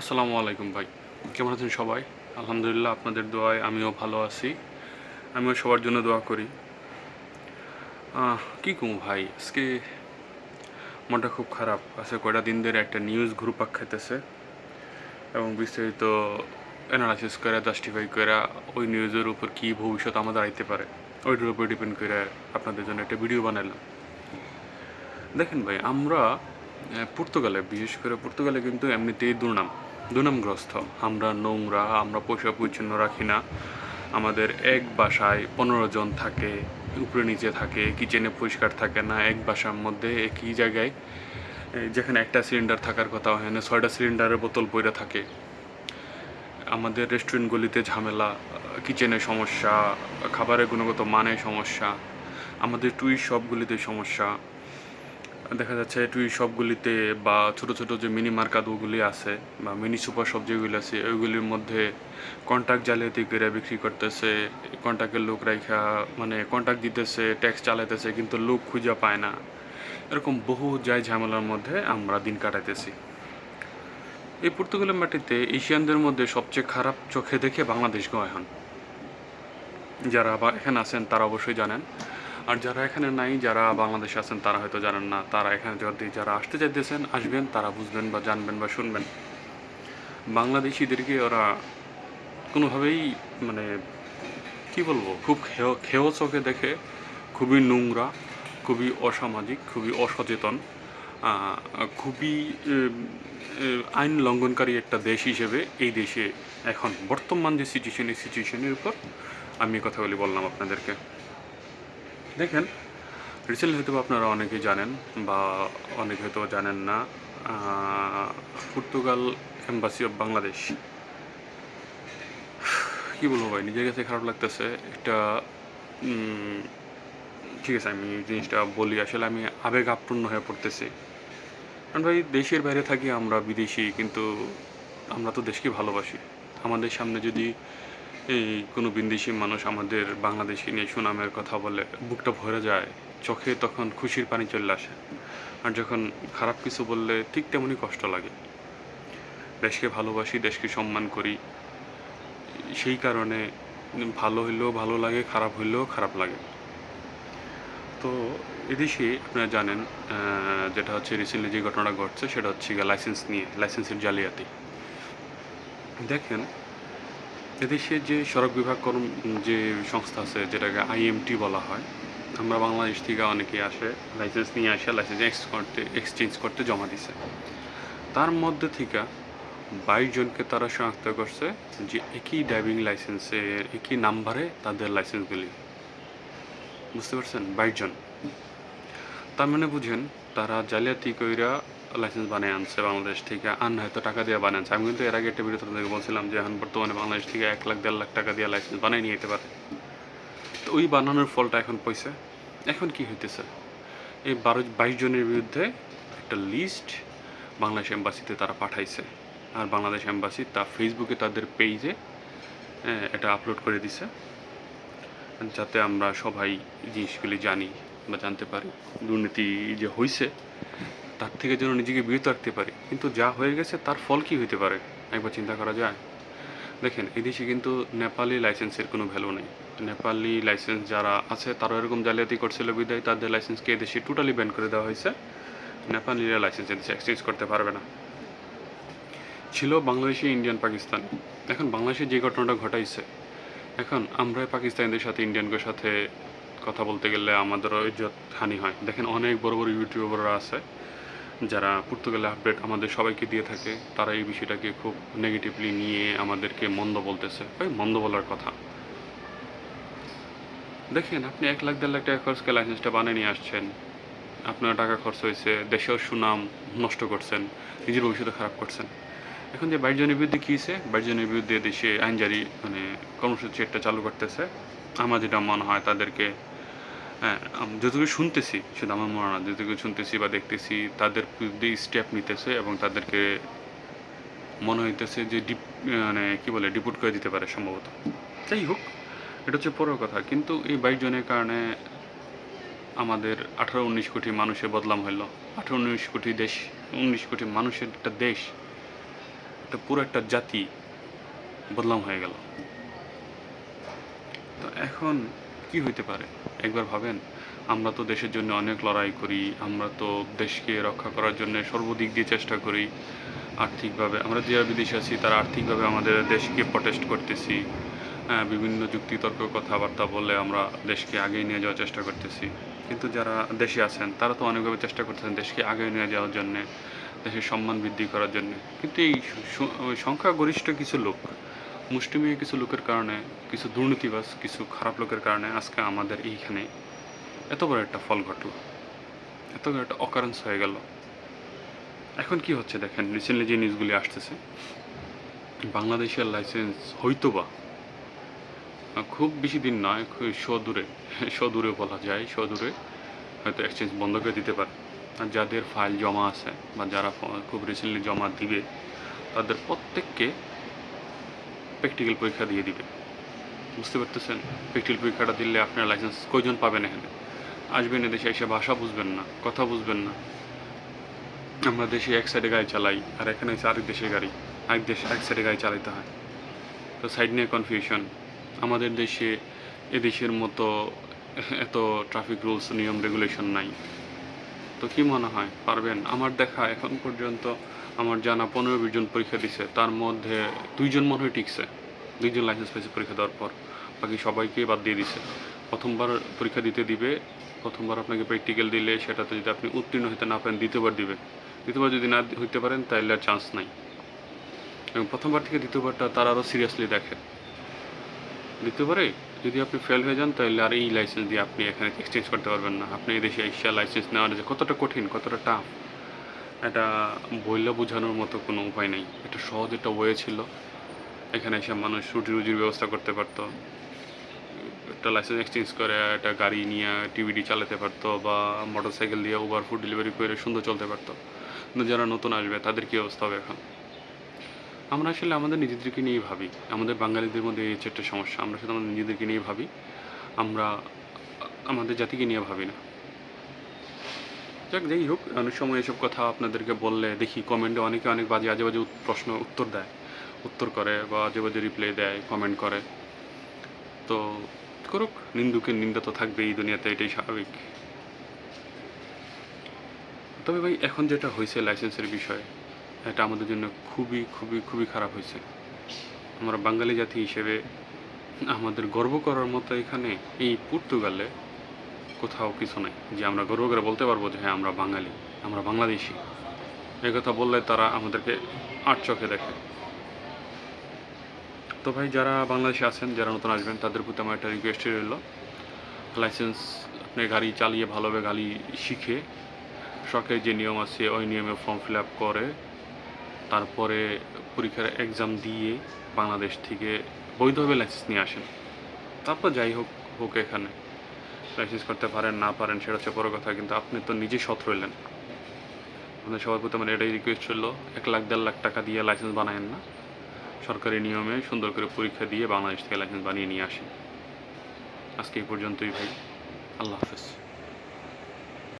আসসালামু আলাইকুম ভাই। কেমন আছেন সবাই? আলহামদুলিল্লাহ আপনাদের দোয়ায় আমিও ভালো আছি। আমিও সবার জন্য দোয়া করি। কি কম ভাই? আজকে মনটা খুব খারাপ। আছে কয়টা দিন ধরে একটা নিউজ ঘুরপাক খাইতেছে এবং বিস্তারিত অ্যানালাইসিস করে জাস্টিফাই করে ওই নিউজের উপর কী ভবিষ্যৎ আমাদের আইতে পারে, ওইটার উপর ডিপেন্ড করে আপনাদের জন্য একটা ভিডিও বানালাম দেখেন ভাই, আমরা পর্তুগালে, বিশেষ করে পর্তুগালে কিন্তু এমনিতেই দুর্নাম। দুর্নামগ্রস্ত আমরা নোংরা, আমরা পয়সা পরিচ্ছন্ন রাখি না। আমাদের এক বাসায় পনেরো জন থাকে, উপরে নিচে থাকে কিচেনে পরিষ্কার থাকে না, এক বাসার মধ্যে একই জায়গায় যেখানে একটা সিলিন্ডার থাকার কথা হয় না, ছয়টা সিলিন্ডারের বোতল পড়ে থাকে। আমাদের রেস্টুরেন্টগুলিতে ঝামেলা কিচেনের সমস্যা, খাবারের গুণগত মানের সমস্যা, আমাদের টুইস্ট শপগুলিতে সমস্যা। দেখা যাচ্ছে টুই শপগুলিতে বা ছোট ছোট যে মিনি মার্কাতগুলি আছে বা মিনি সুপার শপ যেগুলি আছে, ওইগুলির মধ্যে কন্ট্যাক্ট জালিয়াতি করে বিক্রি করতেছে কন্ট্যাক্টের লোক রাইখা মানে কন্ট্যাক্ট দিতেছে ট্যাক্স চালাইতেছে, কিন্তু লোক খুঁজে পায় না। এরকম বহু যায় ঝামেলার মধ্যে আমরা দিন কাটাইতেছি। এই পর্তুগালের মাটিতে এশিয়ানদের মধ্যে সবচেয়ে খারাপ চোখে দেখে বাংলাদেশ এখন। যারা বা এখানে আছেন তারা অবশ্যই জানেন আর যারা এখানে নাই, যারা বাংলাদেশে আছেন, তারা হয়তো জানেন না, তারা এখানে যদি যারা আসতে চাইতেছেন, আসবেন, তারা বুঝবেন বা জানবেন বা শুনবেন। বাংলাদেশিদেরকে ওরা কোনোভাবেই মানে কি বলব, খুব খেয় খেয় চোখে দেখে, খুবই নোংরা, খুবই অসামাজিক, খুবই অসচেতন খুবই আইন লঙ্ঘনকারী একটা দেশ হিসেবে এই দেশে এখন বর্তমান যে সিচুয়েশন এই সিচুয়েশনের উপর আমি এই কথাগুলি বললাম আপনাদেরকে। দেখেন রিসেন্টলি হয়তো আপনারা অনেকেই জানেন বা অনেকে হয়তো জানেন না পর্তুগাল এম্বাসি অফ বাংলাদেশ কি বলব ভাই, নিজের কাছে খারাপ লাগতেছে। একটা ঠিক আছে, আমি জিনিসটা বলি, আসলে আমি আবেগ আপ্রন্ন হয়ে পড়তেছি। কারণ ভাই, দেশের বাইরে থাকি আমরা বিদেশি, কিন্তু আমরা তো দেশকে ভালোবাসি। আমাদের সামনে যদি এই কোনো বিদেশি মানুষ আমাদের বাংলাদেশি নিয়ে সুনামের কথা বলে বুকটা ভরে যায়, চোখে তখন খুশির পানি চলে আসে। আর যখন খারাপ কিছু বললে ঠিক তেমনই কষ্ট লাগে। দেশকে ভালোবাসি, দেশকে সম্মান করি। সেই কারণে ভালো হইলেও ভালো লাগে, খারাপ হইলেও খারাপ লাগে। তো এদেশে আপনারা জানেন যেটা হচ্ছে রিসেন্টলি যে ঘটনাটা ঘটছে, সেটা হচ্ছে লাইসেন্স নিয়ে লাইসেন্সের জালিয়াতি। দেখেন এদেশে যে সড়ক বিভাগ কর্ম, যে সংস্থা আছে, যেটাকে আইএমটি বলা হয়, আমরা বাংলাদেশ থেকে অনেকে আসে লাইসেন্স নিয়ে আসে লাইসেন্স এক্স করতে এক্সচেঞ্জ করতে জমা দিছে। তার মধ্যে থেকে বাইশ জনকে তারা শনাক্ত করছে যে একই ড্রাইভিং লাইসেন্সের একই নাম্বারে তাদের লাইসেন্সগুলি বুঝতে পারছেন? বাইশ জন। তার মানে বুঝেন, তারা জালিয়াতি কইরা লাইসেন্স বানিয়ে আনছে বাংলাদেশ থেকে। আন হয়তো টাকা দিয়ে বানিয়ে আনছে। আমি কিন্তু এর আগে একটা ভিডিও তোমাদেরকে বলছিলাম যে এখন বর্তমানে বাংলাদেশ থেকে এক লাখ, দেড় লাখ টাকা দিয়ে লাইসেন্স বানিয়ে নিয়ে যেতে পারে। তো ওই বানানোর ফলটা এখন পয়সা এখন কি হইতেছে? এই বারো, বাইশ জনের বিরুদ্ধে একটা লিস্ট বাংলাদেশ এম্বাসিতে তারা পাঠাইছে। আর বাংলাদেশ এম্বাসি তা ফেসবুকে তাদের পেজে এটা আপলোড করে দিছে। যাতে আমরা সবাই জিনিসগুলি জানি বা জানতে পারি। দুর্নীতি যে হয়েছে তার থেকে যেন নিজেকে বিরত রাখতে পারি। কিন্তু যা হয়ে গেছে, তার ফল কি হইতে পারে? একবার চিন্তা করা যায়। দেখেন, এদেশে কিন্তু নেপালি লাইসেন্সের কোনো ভ্যালু নেই। নেপালি লাইসেন্স যারা আছে, তারা এরকম জালিয়াতি করছিল বিদায়, তাদের লাইসেন্সকে এদেশে টোটালি ব্যান করে দেওয়া হয়েছে। নেপালিরা লাইসেন্স এদেশে এক্সচেঞ্জ করতে পারবে না। ছিল বাংলাদেশি ইন্ডিয়ান, পাকিস্তান। এখন বাংলাদেশে যে ঘটনাটা ঘটাইছে, এখন আমরা পাকিস্তানিদের সাথে ইন্ডিয়ানদের সাথে কথা বলতে গেলে আমাদেরও ইজ্জত হানি হয়। দেখেন, অনেক বড় বড় ইউটিউবাররা আছে। যারা পর্তুগালে আপডেট আমাদের সবাইকে দিয়ে থাকে, তারা এই বিষয়টাকে খুব নেগেটিভলি নিয়ে আমাদেরকে মন্দ বলতেছে। ওই মন্দ বলার কথা। দেখেন, আপনি এক লাখ, দেড় লাখ টাকা খরচ করে লাইসেন্সটা বানিয়ে নিয়ে আসছেন। আপনার টাকা খরচ হয়েছে দেশের সুনাম নষ্ট করছেন, নিজের ভবিষ্যৎ খারাপ করছেন। এখন যে বাইশ জনের বিরুদ্ধে কী হয়েছে জনের বিরুদ্ধে দেশে আইন জারি মানে কর্মসূচি একটা চালু করতেছে। আমার যেটা মনে হয়, তাদেরকে হ্যাঁ যতটুকু শুনতেছি, শুধু আমার মনে না যতটুকু শুনতেছি বা দেখতেছি, তাদের বিরুদ্ধে স্টেপ নিতেছে এবং তাদেরকে মনে হইতেছে যে ডিপ মানে কী বলে ডিপুট করে দিতে পারে সম্ভবত। যাই হোক, এটা হচ্ছে পরের কথা। কিন্তু এই বাইশ জনের কারণে আমাদের আঠারো উনিশ কোটি মানুষের বদলাম হইল। আঠারো উনিশ কোটি দেশ, উনিশ কোটি মানুষের একটা দেশ, একটা পুরো একটা জাতি বদলাম হয়ে গেল। তো এখন কি হইতে পারে? একবার ভাবেন। আমরা তো দেশের জন্য অনেক লড়াই করি, আমরা তো দেশকে রক্ষা করার জন্য সর্বদিক দিয়ে চেষ্টা করি, আর্থিকভাবে। আমরা যারা বিদেশে আছি, তারা আর্থিকভাবে আমাদের দেশকে প্রটেস্ট করতেছি। বিভিন্ন যুক্তিতর্ক কথাবার্তা বলে আমরা দেশকে আগিয়ে নিয়ে যাওয়ার চেষ্টা করতেছি। কিন্তু যারা দেশে আছেন, তারা তো অনেকভাবে চেষ্টা করতেছেন দেশকে আগে নিয়ে যাওয়ার জন্য, দেশের সম্মান বৃদ্ধি করার জন্য। কিন্তু এই সংখ্যাগরিষ্ঠ কিছু লোক মুষ্টিমেয় কিছু লোকের কারণে, কিছু দুর্নীতিবাজ, কিছু খারাপ লোকের কারণে আজকে আমাদের এইখানে এত বড় একটা ফল ঘটলো। এত বড় একটা অকারেন্স হয়ে গেল। এখন কি হচ্ছে দেখেন রিসেন্টলি যে নিউজগুলি আসতেছে, বাংলাদেশের লাইসেন্স হয়তোবা খুব বেশি দিন নয় সদূরে সদূরে বলা যায় সদূরে হয়তো এক্সচেঞ্জ বন্ধ করে দিতে পারে। আর যাদের ফাইল জমা আছে বা যারা খুব রিসেন্টলি জমা দিবে, তাদের প্রত্যেককে প্র্যাকটিক্যাল পরীক্ষা দিয়ে দিবে বুঝতে পারতেছেন? প্র্যাকটিক্যাল পরীক্ষাটা দিলে আপনার লাইসেন্স কয়জন পাবেন এখানে? আসবেন এদেশে, এসে ভাষা বুঝবেন না, কথা বুঝবেন না। আমরা দেশে এক সাইডে গাড়ি চালাই, আর এখানে হচ্ছে আরেক দেশের গাড়ি। এক দেশ এক সাইডে গাড়ি চালাতে হয়। তো সাইড নিয়ে কনফিউশন আমাদের দেশে, এদেশের মতো এত ট্রাফিক রুলস নিয়ম রেগুলেশন নাই। তো কি মনে হয়? পারবেন? আমার দেখা এখন পর্যন্ত আমার জানা পনেরো বিশ জন পরীক্ষা দিছে, তার মধ্যে দুইজন মনে হয় টিকছে। দুইজন লাইসেন্স পেয়েছে পরীক্ষা দেওয়ার পর। বাকি সবাইকে বাদ দিয়ে দিছে। প্রথমবার পরীক্ষা দিতে দিবে, প্রথমবার আপনাকে প্র্যাকটিক্যাল দিলে সেটাতে যদি আপনি উত্তীর্ণ হতে না পারেন, দ্বিতীয়বার দিবে। দ্বিতীয়বার যদি না হইতে পারেন তাহলে আর চান্স নাই। এবং প্রথমবার থেকে দ্বিতীয়বারটা তারা আরও সিরিয়াসলি দেখে। দ্বিতীয়বারে যদি আপনি ফেল হয়ে যান তাহলে আর এই লাইসেন্স দিয়ে আপনি এখানে এক্সচেঞ্জ করতে পারবেন না। আপনি এই দেশে এশিয়া লাইসেন্স নেওয়ার যে কতটা কঠিন, কতটা টাফ এটা বইলা বোঝানোর মতো কোনো উপায় নেই। এটা সহজ একটা ওয়ে ছিল। এখানে এসে মানুষ রুটি রুজির ব্যবস্থা করতে পারতো। একটা লাইসেন্স এক্সচেঞ্জ করে, একটা গাড়ি নিয়ে টিভিডি চালাতে পারতো বা মোটর সাইকেল দিয়ে উবার ফুড ডেলিভারি করে সুন্দর চলতে পারতো। কিন্তু যারা নতুন আসবে, তাদের কী অবস্থা হবে এখন? আমরা আসলে আমাদের নিজেদেরকে নিয়েই ভাবি। আমাদের বাঙালিদের মধ্যে এই হচ্ছে একটা সমস্যা। আমরা শুধু আমাদের নিজেদেরকে নিয়ে ভাবি। আমরা আমাদের জাতিকে নিয়ে ভাবি না। যাক, যাই হোক, অনেক সময় এসব কথা আপনাদেরকে বললে দেখি কমেন্টে অনেকে অনেক বাজে, আজে বাজে প্রশ্ন উত্তর দেয়। উত্তর করে বা আজে বাজে রিপ্লাই দেয় কমেন্ট করে। তো করুক, নিন্দুকের নিন্দা তো থাকবে এই দুনিয়াতে, এটাই স্বাভাবিক। তবে ভাই, এখন যেটা হয়েছে লাইসেন্সের বিষয়ে, এটা আমাদের জন্য খুবই খুবই খুবই খারাপ হয়েছে। আমরা বাঙালি জাতি হিসেবে আমাদের গর্ব করার মতো এখানে এই পর্তুগালে কোথাও কিছু নাই। যে আমরা গর্ব করে বলতে পারব যে হ্যাঁ আমরা বাঙালি, আমরা বাংলাদেশি। এই কথা বললে তারা আমাদেরকে আট চোখে দেখে। তো ভাই, যারা বাংলাদেশে আছেন, যারা নতুন আসবেন, তাদের প্রতি আমার একটা রিকোয়েস্ট রইল। লাইসেন্স আপনি গাড়ি চালিয়ে ভালোভাবে গাড়ি শিখে সরকারি যে নিয়ম আছে, ওই নিয়মে ফর্ম ফিল আপ করে, তারপরে পরীক্ষার এক্সাম দিয়ে বাংলাদেশ থেকে বৈধভাবে লাইসেন্স নিয়ে আসেন। তারপর যাই হোক হোক এখানে। লাইসেন্স করতে পারেন, না পারেন, সেটা হচ্ছে বড় কথা, কিন্তু আপনি তো নিজেই সৎ রইলেন। আপনার সবার প্রতি আমার এটাই রিকোয়েস্ট ছিল, এক লাখ, দেড় লাখ টাকা দিয়ে লাইসেন্স বানায়েন না। সরকারি নিয়মে সুন্দর করে পরীক্ষা দিয়ে বাংলাদেশ থেকে লাইসেন্স বানিয়ে নিয়ে আসেন। আজকে এই পর্যন্তই ভাই। আল্লাহ হাফেজ।